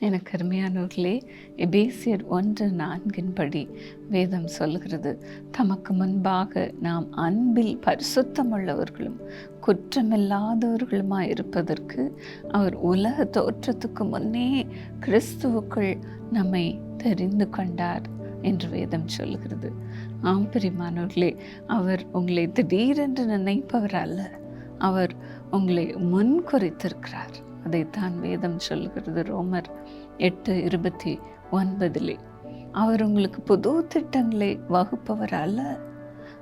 எனக்கு அருமையானவர்களே எபேசியர் ஒன்று நான்கின்படி வேதம் சொல்கிறது தமக்கு முன்பாக நாம் அன்பில் பரிசுத்தமுள்ளவர்களும் குற்றமில்லாதவர்களுமாய் இருப்பதற்கு அவர் உலக தோற்றத்துக்கு முன்னே கிறிஸ்துவுக்குள் நம்மை தெரிந்து கொண்டார் என்று வேதம் சொல்கிறது ஆம் பிரிமானவர்களே அவர் உங்களை திடீரென்று நினைப்பவர் அல்ல. அவர் உங்களை முன் குறித்திருக்கிறார். அதைத்தான் வேதம் சொல்கிறது. ரோமர் எட்டு இருபத்தி ஒன்பதிலே அவர் உங்களுக்கு புது திட்டங்களை வகுப்பவர் அல்ல.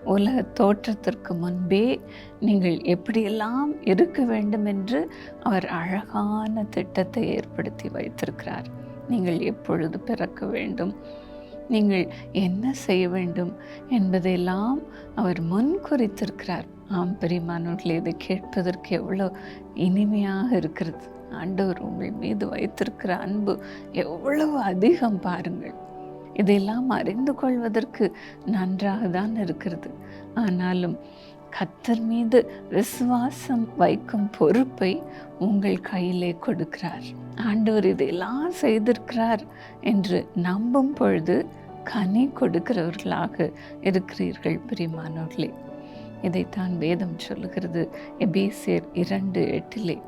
உலக தோற்றத்திற்கு முன்பே நீங்கள் எப்படியெல்லாம் இருக்க வேண்டும் என்று அவர் அழகான திட்டத்தை ஏற்படுத்தி வைத்திருக்கிறார். நீங்கள் எப்பொழுது பிறக்க வேண்டும்? நீங்கள் என்ன செய்ய வேண்டும் என்பதையெல்லாம் அவர் முன் குறித்திருக்கிறார். ஆம் பெரியமானவர்களே இதை கேட்பதற்கு எவ்வளோ இனிமையாக இருக்கிறது. ஆண்டவர் உங்கள் மீது வைத்திருக்கிற அன்பு எவ்வளவு அதிகம் பாருங்கள். இதையெல்லாம் அறிந்து கொள்வதற்கு நன்றாக தான் இருக்கிறது. ஆனாலும் கத்தர் மீது விசுவாசம் வைக்கும் பொறுப்பை உங்கள் கையிலே கொடுக்கிறார். ஆண்டவர் இதையெல்லாம் செய்திருக்கிறார் என்று நம்பும் பொழுது கனி கொடுக்கிறவர்களாக இருக்கிறீர்கள் பிரிமானவர்களே இதைத்தான் வேதம் சொல்லுகிறது எபேசியர் இரண்டு எட்டிலே.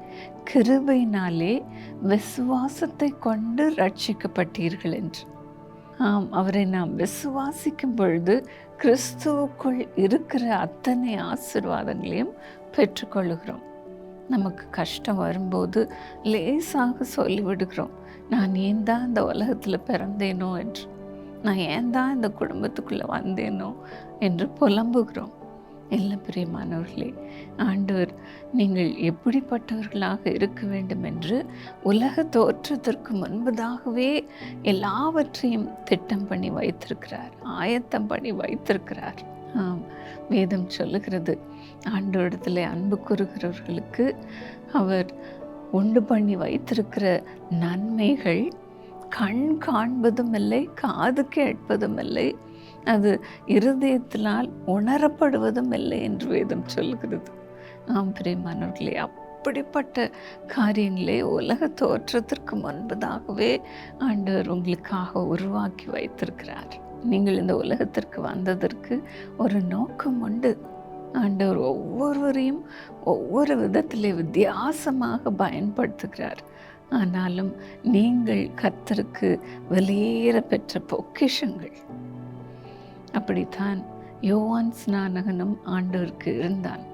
கிருபையினாலே விசுவாசத்தை கொண்டு ரட்சிக்கப்பட்டீர்கள் என்று. ஆம் அவரை நாம் விசுவாசிக்கும் பொழுது கிறிஸ்துவுக்குள் இருக்கிற அத்தனை ஆசிர்வாதங்களையும் பெற்றுக்கொள்ளுகிறோம். நமக்கு கஷ்டம் வரும்போது லேசாக சொல்லிவிடுகிறோம் நான் ஏன் தான் இந்த உலகத்தில் பிறந்தேனோ என்று? நான் ஏன் தான் இந்த குடும்பத்துக்குள்ளே வந்தேனோ? என்று புலம்புகிறோம். இல்லை பிரியமானவர்களே ஆண்டவர் நீங்கள் எப்படிப்பட்டவர்களாக இருக்க வேண்டும் என்று உலக தோற்றத்திற்கு முன்பதாகவே எல்லாவற்றையும் திட்டம் பண்ணி வைத்திருக்கிறார் ஆயத்தம் பண்ணி வைத்திருக்கிறார். ஆம் வேதம் சொல்லுகிறது ஆண்டோடத்தில் அன்பு கூறுகிறவர்களுக்கு அவர் உண்டு பண்ணி வைத்திருக்கிற நன்மைகள் கண் காண்பதும் இல்லை காது கேட்பதும் இல்லை அது இருதயத்தினால் உணரப்படுவதும் இல்லை என்று வேதம் சொல்கிறது. ஆம் பிரியமானவர்களே அப்படிப்பட்ட காரியங்களே உலக தோற்றத்திற்கு முன்பதாகவே ஆண்டவர் உங்களுக்காக உருவாக்கி வைத்திருக்கிறார். நீங்கள் இந்த உலகத்திற்கு வந்ததற்கு ஒரு நோக்கம் உண்டு. ஆண்டவர் ஒவ்வொருவரையும் ஒவ்வொரு விதத்தில் வித்தியாசமாக பயன்படுத்துகிறார். ஆனாலும் நீங்கள் கத்தருக்கு வெளியேற பெற்ற பொக்கிஷங்கள் அப்படித்தான் யோவான் ஸ்நானகனும் ஆண்டவருக்கு இருந்தான்.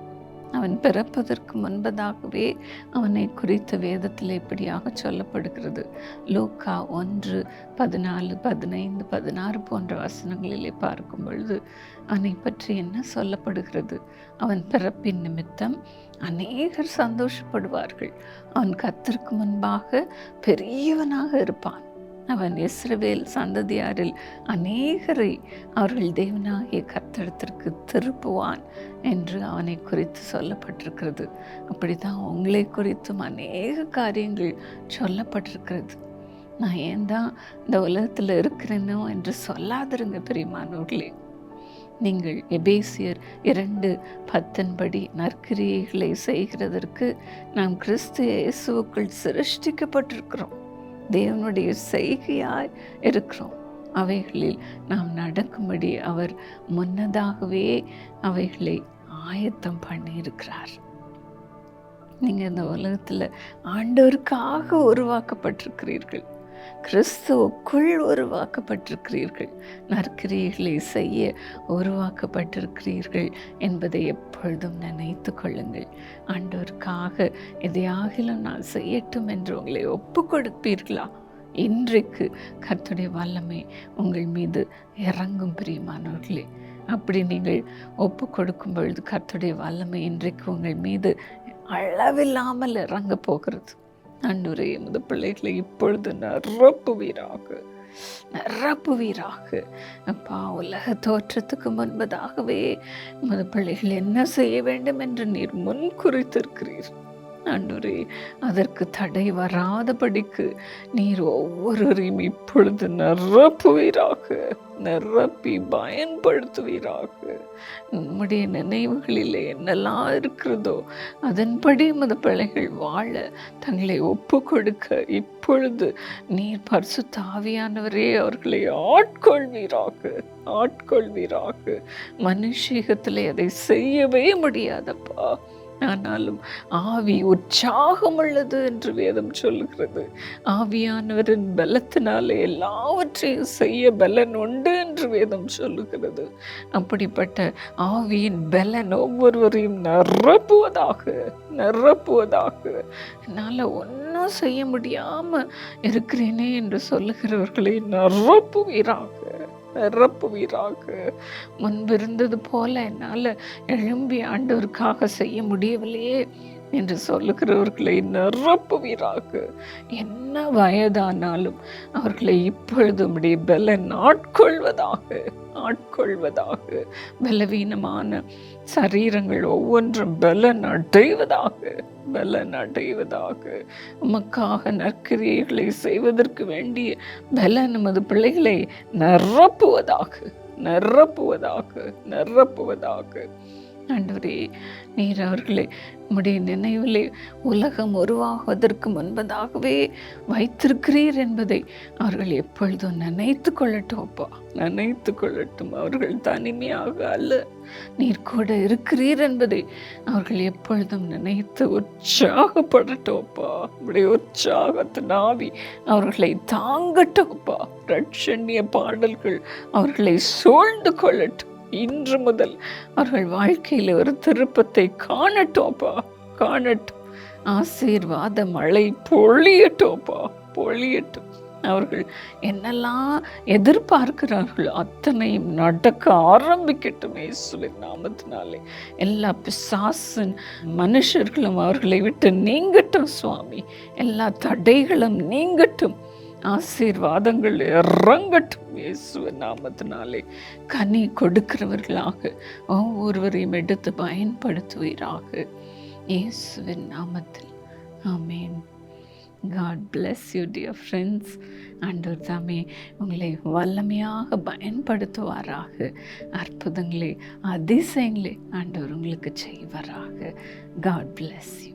அவன் பிறப்பதற்கு முன்பதாகவே அவனை குறித்த வேதத்தில் இப்படியாக சொல்லப்படுகிறது. லூக்கா ஒன்று பதினாலு பதினைந்து பதினாறு போன்ற வசனங்களிலே பார்க்கும் பொழுது அவனை பற்றி என்ன சொல்லப்படுகிறது? அவன் பிறப்பின் நிமித்தம் அநேகர் சந்தோஷப்படுவார்கள். அவன் கத்திற்கு முன்பாக பெரியவனாக இருப்பான். அவன் இஸ்ரவேல் சந்ததியாரில் அநேகரை அவர்கள் தேவனாகிய கத்தடத்திற்கு திருப்புவான் என்று அவனை குறித்து சொல்லப்பட்டிருக்கிறது. அப்படித்தான் உங்களை குறித்தும் அநேக காரியங்கள் சொல்லப்பட்டிருக்கிறது. நான் ஏன் தான் இந்த உலகத்தில் இருக்கிறேனோ என்று சொல்லாதிருங்க பெரியமானவர்களே. நீங்கள் எபேசியர் இரண்டு பத்தன்படி நற்கிரியைகளை செய்கிறதற்கு நாம் கிறிஸ்து இயேசுவுக்குள் சிருஷ்டிக்கப்பட்டிருக்கிறோம். தேவனுடைய செய்கையாய் இருக்கிறோம். அவைகளில் நாம் நடக்கும்படி அவர் முன்னதாகவே அவைகளை ஆயத்தம் பண்ணியிருக்கிறார். நீங்கள் இந்த உலகத்தில் ஆண்டவருக்காக உருவாக்கப்பட்டிருக்கிறீர்கள். கிறிஸ்துவுக்குள் உருவாக்கப்பட்டிருக்கிறீர்கள். நற்கிரியர்களை செய்ய உருவாக்கப்பட்டிருக்கிறீர்கள் என்பதை எப்பொழுதும் நினைத்து கொள்ளுங்கள். ஆண்டவருக்காக எதையாகிலும் நான் செய்யட்டும் என்று உங்களை ஒப்பு கொடுப்பீர்களா இன்றைக்கு கர்த்துடைய வல்லமை உங்கள் மீது இறங்கும் பிரியமானவர்களே அப்படி நீங்கள் ஒப்பு கொடுக்கும் பொழுது கர்த்துடைய வல்லமை இன்றைக்கு உங்கள் மீது அளவில்லாமல் இறங்க போகிறது. அன்னுரை எமது பிள்ளைகளை இப்பொழுது நிரப்புவீராக நிரப்புவீராக. அப்பா உலக தோற்றத்துக்கு முன்பதாகவே எமது பிள்ளைகள் என்ன செய்ய வேண்டும் என்று நீர் முன் குறித்திருக்கிறீர். ஆண்டவரே அதற்கு தடை வராதபடிக்கு நீர் ஒவ்வொருவரையும் இப்பொழுது நிரப்புவீராக நிரப்பி பயன்படுத்துவீராக. நம்முடைய நினைவுகளில் என்னெல்லாம் இருக்கிறதோ அதன்படி மத பிள்ளைகள் வாழ தங்களை ஒப்பு கொடுக்க இப்பொழுது நீர் பரிசு தாவியானவரே அவர்களை ஆட்கொள்வீராக ஆட்கொள்வீராக. மனுஷீகத்தில் அதை செய்யவே முடியாதப்பா. ஆனாலும் ஆவி உற்சாகம் உள்ளது என்று வேதம் சொல்லுகிறது. ஆவியானவரின் பலத்தினாலே எல்லாவற்றையும் செய்ய பலன் உண்டு என்று வேதம் சொல்லுகிறது. அப்படிப்பட்ட ஆவியின் பலன் ஒவ்வொருவரையும் நிரப்புவதாக நிரப்புவதாக என்னால் ஒன்றும் செய்ய முடியாமல் இருக்கிறேனே என்று சொல்லுகிறவர்களை நிரப்புவீராக. நிரப்புவீராக முன்பிருந்தது போல என்னால் எழும்பி ஆண்டவருக்காக செய்ய முடியவில்லையே என்று சொல்லுகிறவர்களை நிரப்புவீராக என்ன வயதானாலும் அவர்களை இப்பொழுது உடைய பல நாட்கொள்வதாக ஆட்கொள்வதாக பலவீனமான சரீரங்கள் ஒவ்வொன்றும் பலன் அடைவதாக பலன் அடைவதாக உமக்காக நற்கிரியைகளை செய்வதற்கு வேண்டிய பலன் நமது பிள்ளைகளை நிரப்புவதாக நிரப்புவதாக நிரப்புவதாக. ஆண்டவரே நீர் அவர்களை உம்முடைய நினைவிலே உலகம் உருவாகுவதற்கு முன்பதாகவே வைத்திருக்கிறீர் என்பதை அவர்கள் எப்பொழுதும் நினைத்து கொள்ளட்டும் அப்பா. நினைத்து கொள்ளட்டும். அவர்கள் தனிமையாக அல்ல. நீர் கூட இருக்கிறீர் என்பதை அவர்கள் எப்பொழுதும் நினைத்து உற்சாகப்படட்டும் அப்பா. உடைய உற்சாகத்தின் ஆவி அவர்களை தாங்கட்டும் அப்பா. ரட்சண்ய பாடல்கள் அவர்களை சூழ்ந்து கொள்ளட்டும். இன்று முதல் அவர்கள் வாழ்க்கையில் ஒரு திருப்பத்தை காணட்டோப்பா காணட்டும். ஆசீர்வாத மழை பொழியட்டோப்பா பொழியட்டும். அவர்கள் என்னெல்லாம் எதிர்பார்க்கிறார்களோ அத்தனையும் நடக்க ஆரம்பிக்கட்டும் இயேசுவின் நாமத்தினாலே. எல்லா பிசாசின் மனுஷர்களும் அவர்களை விட்டு நீங்கட்டும் சுவாமி. எல்லா தடைகளும் நீங்கட்டும். ஆசீர்வாதங்கள் இறங்கட்டும் இயேசுவ நாமத்தினாலே. கனி கொடுக்கிறவர்களாக ஒவ்வொருவரையும் எடுத்து பயன்படுத்துவீராக. இயேசுவின் நாமத்தில். ஆமேன். God bless you dear friends ஆண்டவர் தாமே உங்களை வல்லமையாக பயன்படுத்துவாராக. அற்புதங்களே அதிசயங்களே ஆண்டவர் உங்களுக்கு செய்வாராக. God bless you